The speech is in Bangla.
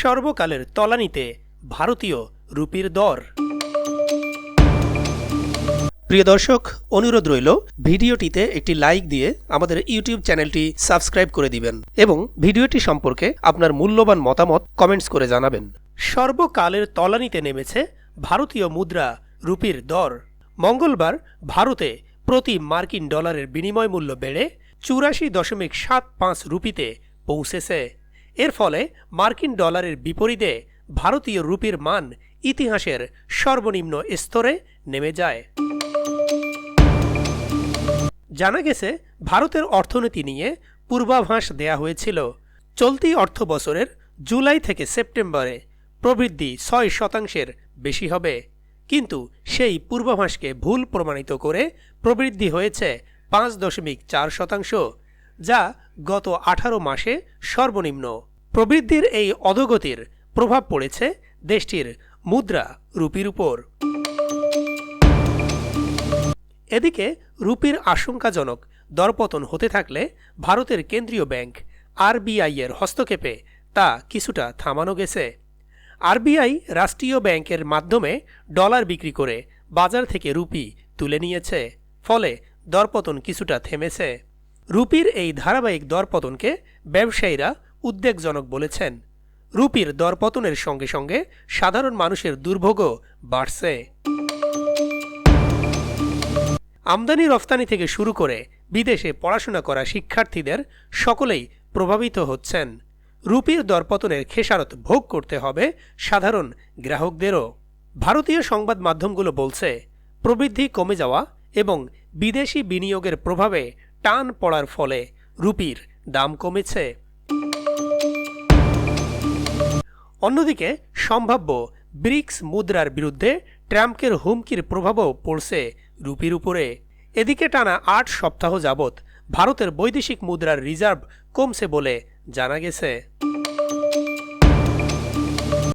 সর্বকালের তলানিতে ভারতীয় রুপির দর। প্রিয় দর্শক, অনুরোধ রইল, ভিডিওটিতে একটি লাইক দিয়ে আমাদের ইউটিউব চ্যানেলটি সাবস্ক্রাইব করে দিবেন এবং ভিডিওটি সম্পর্কে আপনার মূল্যবান মতামত কমেন্টস করে জানাবেন। সর্বকালের তলানিতে নেমেছে ভারতীয় মুদ্রা রুপির দর। মঙ্গলবার ভারতে প্রতি মার্কিন ডলারের বিনিময় মূল্য বেড়ে চুরাশি দশমিক সাত পাঁচ রুপিতে পৌঁছেছে। এর ফলে মার্কিন ডলারের বিপরীতে ভারতীয় রুপির মান ইতিহাসের সর্বনিম্ন স্তরে নেমে যায়। জানা গেছে, ভারতের অর্থনীতি নিয়ে পূর্বাভাস দেয়া হয়েছিল চলতি অর্থ বছরের জুলাই থেকে সেপ্টেম্বরে। প্রবৃদ্ধি ছয় শতাংশের বেশি হবে। কিন্তু সেই পূর্বাভাসকে ভুল প্রমাণিত করে প্রবৃদ্ধি হয়েছে পাঁচ দশমিক চার শতাংশ। যা গত আঠারো মাসে সর্বনিম্ন। প্রবৃদ্ধির এই অধোগতির প্রভাব পড়েছে দেশটির মুদ্রা রুপির উপর। এদিকে রুপির আশঙ্কাজনক দরপতন হতে থাকলে ভারতের কেন্দ্রীয় ব্যাংক আরবিআই এর হস্তক্ষেপে তা কিছুটা থামানো গেছে। আরবিআই রাষ্ট্রীয় ব্যাংকের মাধ্যমে ডলার বিক্রি করে বাজার থেকে রুপি তুলে নিয়েছে, ফলে দরপতন কিছুটা থেমেছে। রুপির এই ধারাবাহিক দরপতনকে ব্যবসায়ীরা উদ্বেগজনক বলেছেন। রুপির দরপতনের সঙ্গে সঙ্গে সাধারণ মানুষের দুর্ভোগও বাড়ছে। আমদানি রফতানি থেকে শুরু করে বিদেশে পড়াশোনা করা শিক্ষার্থীদের সকলেই প্রভাবিত হচ্ছেন। রুপির দরপতনের খেসারত ভোগ করতে হবে সাধারণ গ্রাহকদেরও। ভারতীয় সংবাদ মাধ্যমগুলো বলছে, প্রবৃদ্ধি কমে যাওয়া এবং বিদেশি বিনিয়োগের প্রভাবে টান পড়ার ফলে রুপির দাম কমেছে। অন্যদিকে, সম্ভাব্য ব্রিক্স মুদ্রার বিরুদ্ধে ট্রাম্পের হুমকির প্রভাবও পড়ছে রুপির উপরে। এদিকে টানা আট সপ্তাহ যাবৎ ভারতের বৈদেশিক মুদ্রার রিজার্ভ কমছে বলে জানা গেছে।